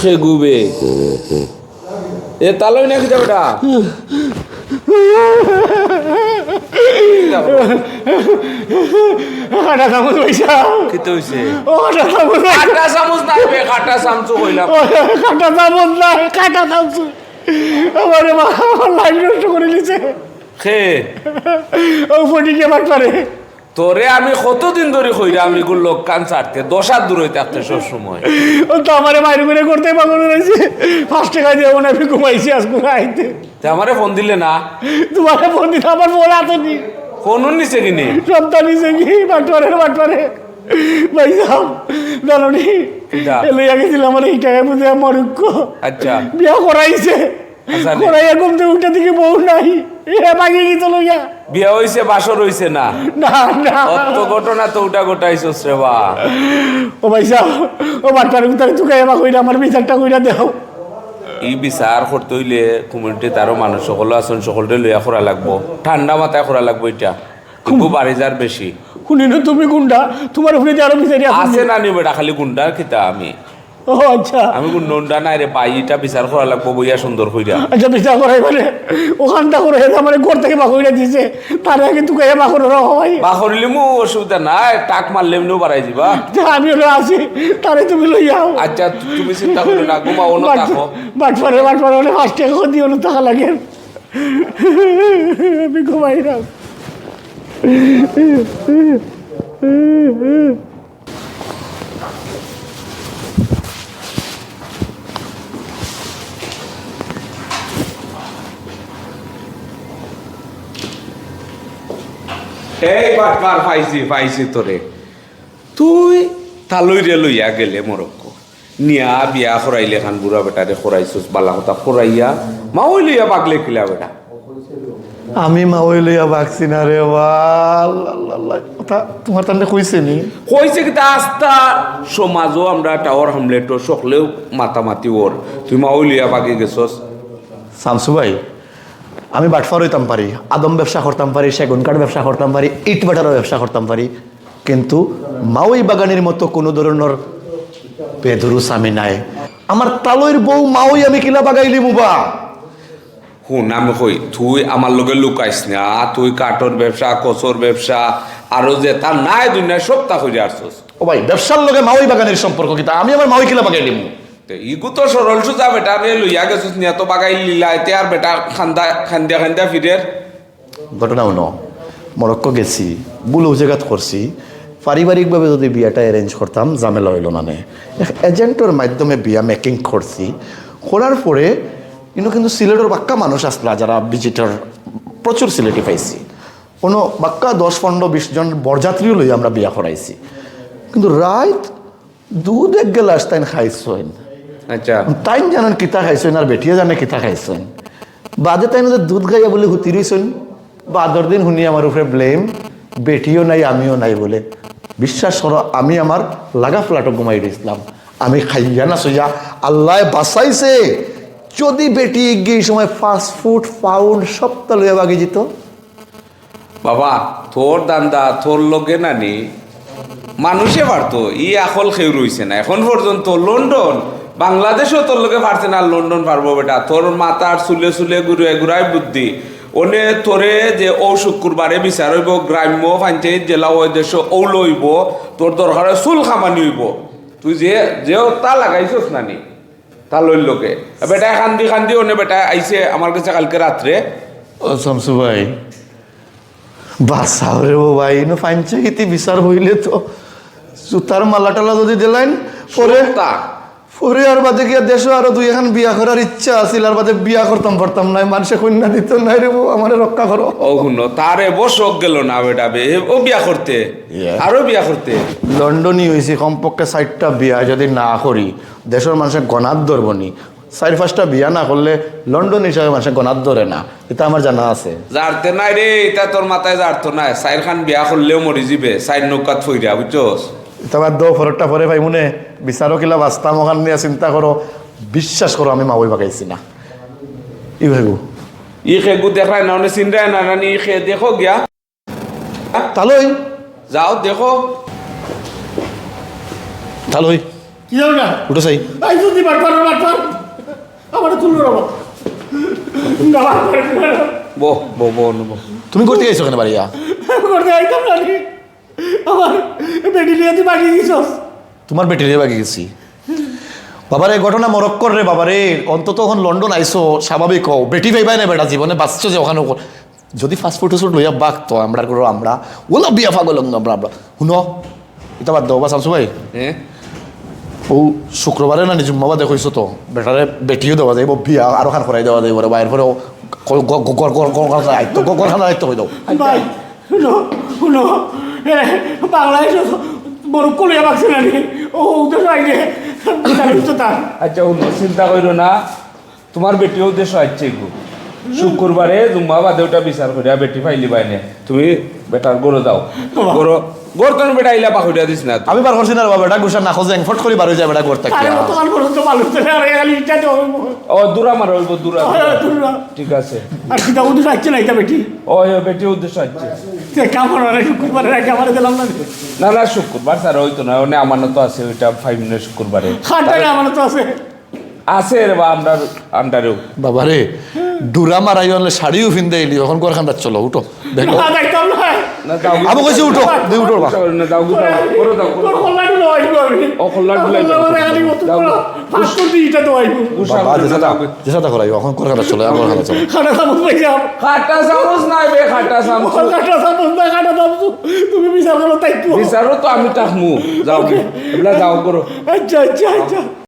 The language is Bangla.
সে গুবে। এ তালই নাকি যাবেটা কাটা চামচ পয়সা খেতে হইছে ও কাটা চামচ কাটা চামচ নাই বে কাটা চামচ কইলাম ও, কাটা চামচ নাই কাটা চামচ। আমার মা আমার লাইফ নষ্ট করে খে। ও ফটিকে বাট পারে তোরে আমি কতদিন ধরে কইরা আমি গুলো লোক কান ছাড়তে দশার দূর হইতে আপনি সব সময় ও তো আমার বাইরে করে করতে পাগল রয়েছে পাঁচ টাকা দিয়ে মনে আমি ঘুমাইছি আজ আইতে তে আমারে ফোন দিলে না? তোমার ফোন দিতে আমার বলা তো নি ফোন নিছে কিনি? সপ্তাহ নিছে কি? বাট পারে বাট পারে ভাই সাহেব জানো নি? লইয়া গেছিল আমার এই টাকা বুঝে আমার আচ্ছা। বিয়া করাইছে। আচ্ছা রে। করাইয়া ঘুমতে উঠে দিকে বউ নাই। এ বাগি গেছিল লইয়া। বিয়া হইছে বাসর হইছে না? না না। অত ঘটনা তো উঠা গোটাইছস রে বা। ও ভাই সাহেব ও চুকাই এবার কইরা আমার বিচারটা কইরা দেও। ই বিচার করতে হইলে কমিউনিটি তারও মানুষ সকল আছেন সকলটা লইয়া করা লাগবো। ঠান্ডা মাথায় করা লাগবো এটা। খুব বাড়ি যার বেশি। শুনি না তুমি কোনটা তোমার উপরে আরও বিচারি আছে না নিবে খালি গুন্ডার খিতা আমি। ও আচ্ছা। আমি গুন্ডা নাই রে পাই এটা বিচার করা লাগবো বইয়া সুন্দর কইরা। আচ্ছা বিচার করাই মানে ওখানটা করে আমার ঘর থেকে বাকইরা দিছে। তার আগে তুই কাইয়া বাকর হয় বা মু অসুবিধা নাই টাক মারলে এমনিও বাড়াই দিবা। আমি হলো আছি তারে তুমি লই যাও আচ্ছা তুমি চিন্তা করো না ঘুমা অন্য থাকো বাটপারে বাটপারে হলে পাঁচ টাকা টাকা লাগে। আমি ঘুমাই না এই বাটপার পাইছি পাইছি তোরে। তুই তালই রে লইয়া গেলে মরক্কো। নিয়া বিয়া করাইলে খান বুড়া বেটারে করাইছস বালা কথা করাইয়া মাওই লইয়া বাগলে কিলা বেটা। আমি মাওই লইয়া বাকছি না রে কথা তোমার তাহলে কইছে নি? কইছে কি আস্তা সমাজও আমরা টাওয়ার হামলেটো সকলেও মাতামাতি ওর। তুই মাওই লইয়া বাগে গেছস। শামসু ভাই আমি বাটফার হইতাম পারি আদম ব্যবসা করতাম পারি সেগুন কাঠ ব্যবসা করতাম পারি ইট বাটারও ব্যবসা করতাম পারি কিন্তু মাওই বাগানের মতো কোনো ধরনের বেধুরুস আমি নাই। আমার তালইর বউ মাওই আমি কিলা বাগাইলি মুবা শুন আমি কই তুই আমার লগে লুকাইস না তুই কাঠর ব্যবসা কচর ব্যবসা আরও যে তার নাই দুনিয়া সব তা করে আসছস। ও ভাই ব্যবসার লগে মাওই বাগানের সম্পর্ক কিতা আমি আমার মাওই কিলা বাগাইলি মু তে ইগু তো সরল সুজা বেটা রে লইয়া গেছিস নিয়া বাগাই লিলা, এতে আর বেটা খান্দা, খান্দিয়া খান্দিয়া ফিরের। ঘটনা শুনো মরক্কো গেছি, বুলো জায়গাত করছি। পারিবারিকভাবে যদি বিয়াটা অ্যারেঞ্জ করতাম, ঝামেলা হইল না নে। এজেন্টের মাধ্যমে বিয়া মেকিং করছি। করার পরে, কিন্তু কিন্তু সিলেটের বাক্কা মানুষ আসলা, যারা ভিজিটর প্রচুর সিলেটি পাইছি। কোনো বাক্কা দশ, পনেরো, বিশ জন বরযাত্রীও লই আমরা বিয়া করাইছি। কিন্তু রাত দুধ এক গেলাস তাই আচ্ছা তাই জানেন কিতা খাইছেন আর বেটিয়ে জানে কিতা খাইছেন। বাদে তাই দুধ খাইয়া বলে হুতি রইছেন বাদর দিন শুনি আমার উপরে ব্লেম বেটিও নাই আমিও নাই বলে। বিশ্বাস করো আমি আমার লাগা ফ্লাটো ঘুমাই দিয়েছিলাম আমি খাইয়া না সইয়া আল্লাহ বাঁচাইছে। যদি বেটি গিয়ে সময় ফাস্ট ফুড পাউন্ড সপ্তাহ লইয়া বাগি যেত বাবা তোর দান্দা তোর লগে নানি মানুষে পারতো ই আকল খেউ রইছে না। এখন পর্যন্ত লন্ডন বাংলাদেশও তোর লগে পারছে না লন্ডন পারব বেটা। তোর মাথার চুলে চুলে ঘুরে ঘুরাই বুদ্ধি। ওনে তোরে যে ও শুক্রবারে বিচার হইব গ্রাম্য পঞ্চায়েত জেলা ওই দেশ ও লইব তোর দরকার চুল খামানি হইব। তুই যে যে তা লাগাইছস নানি তা লইল লোকে। বেটা খান্দি খান্দি ওনে বেটা আইছে আমার কাছে কালকে রাত্রে। ও শামসু ভাই বাসাও রে ও ভাই ইনো পঞ্চায়েতি বিচার হইলে তো জুতার মালা টালা যদি দিলেন পরে তা পরে আর বাদে গিয়া দেশে আরও দুই এখন বিয়া করার ইচ্ছা আছিল আর বাদে বিয়া করতাম পারতাম নাই মানুষে কন্যা দিত নাই রে আমার রক্ষা করো। ও শুনো তারে বসক গেল না বেটা বে ও বিয়া করতে. আরও বিয়া করতে। লন্ডনই হয়েছি কমপক্ষে ষাটটা বিয়া যদি না করি দেশের মানুষের গণাত ধরবনি চারি পাঁচটা বিয়া না করলে লন্ডন হিসাবে মানুষের গণাত ধরে না এটা আমার জানা আছে। জারতে নাই রে এটা তোর মাথায় জারতো নাই সাইর খান বিয়া করলেও মরি যাবে সাইর নৌকাত ফইরা বুঝছস? তোমার দো ফরটা পরে ভাই মনে বিচারো কিলা বাস্তাম ওখান নিয়ে চিন্তা করো বিশ্বাস করো আমি মাওই বাগাইছি না। ই ভাইব ই খেগু দেখায় না চিন্তায় না নানি ই খে দেখো গিয়া। তালই। যাও দেখো। তালই। কি যাও না? উঠো সাই আই যদি আমার তুলো রব বো বো বো তুমি করতে গেছো কেন বাড়িয়া করতে আইতাম না। আমার বেটি নিয়ে তুই বাকি দিছস তোমার বেটি রে বাকি গেছি বাবারে ঘটনা মরক্কর রে বাবারে অন্তত এখন লন্ডন আইসো স্বাভাবিক হও বেটি পাইবাই না বেটা জীবনে বাঁচছো যে ওখানে যদি ফাস্ট ফুড ফুড লইয়া বাঘ তো আমরা করো আমরা ওলা বিয়া ফাগল আমরা আমরা শুনো এটা বাদ দাও বা শামসু ভাই হ্যাঁ ও শুক্রবারে না নিজুম বাবা দেখইছো তো বেটারে বেটিও দেওয়া যাইব বিয়া আরও খান করাই দেওয়া যাইব বাইরের পরে আয়ত্ত গড়খানা আয়ত্ত হয়ে দাও শুনো শুনো বাংলাদেশ বড় কলিয়া পাকছে না ও উদ্দেশ্য তার আচ্ছা অন্য চিন্তা করো না। তোমার বেটিও উদ্দেশ্য আছে গো শুক্রবারে জুম্মা বাদে ওটা বিচার করিয়া বেটি ফাইলি বাইনে তুমি বেটার গরো দাও। গরো গর তুমি বেটা আইলা পাখুরিয়া দিস না। আমি বার করছি না বাবা বেটা গুসা না খোঁজে ফট করে বার হয়ে যায় বেটা আরে তো তো আর ইচ্ছা তো ও দূরা মারো হইব দূরা দূরা। ঠিক আছে। আর কিতা উদ্দেশ্য আসছে না এটা বেটি? ও বেটি উদ্দেশ্য আছে কামড় না শুক্রবার রাখে দিলাম না। না না শুক্রবার স্যার হইতো না ওনে আমার তো আছে ওইটা ফাইভ মিনিট শুক্রবারে আমার তো আছে। আছে রে বা আন্ডার আন্ডারেও বাবা রে ডুরা মারাই হলে শাড়িও ফিনতে এলি এখন করে খান্দার চলো উঠো আমি কইছি উঠো দুই উঠো করাই এখন করে খান্দার চলো আমার খান্দার চলো। খাটা চামচ নাই বে খাটা চামচ খাটা সামুস না খাটা সামুস। তুমি বিচার করো তাই তো। বিচারো তো আমি তাকমু যাও গে এগুলা যাও করো। আচ্ছা আচ্ছা আচ্ছা।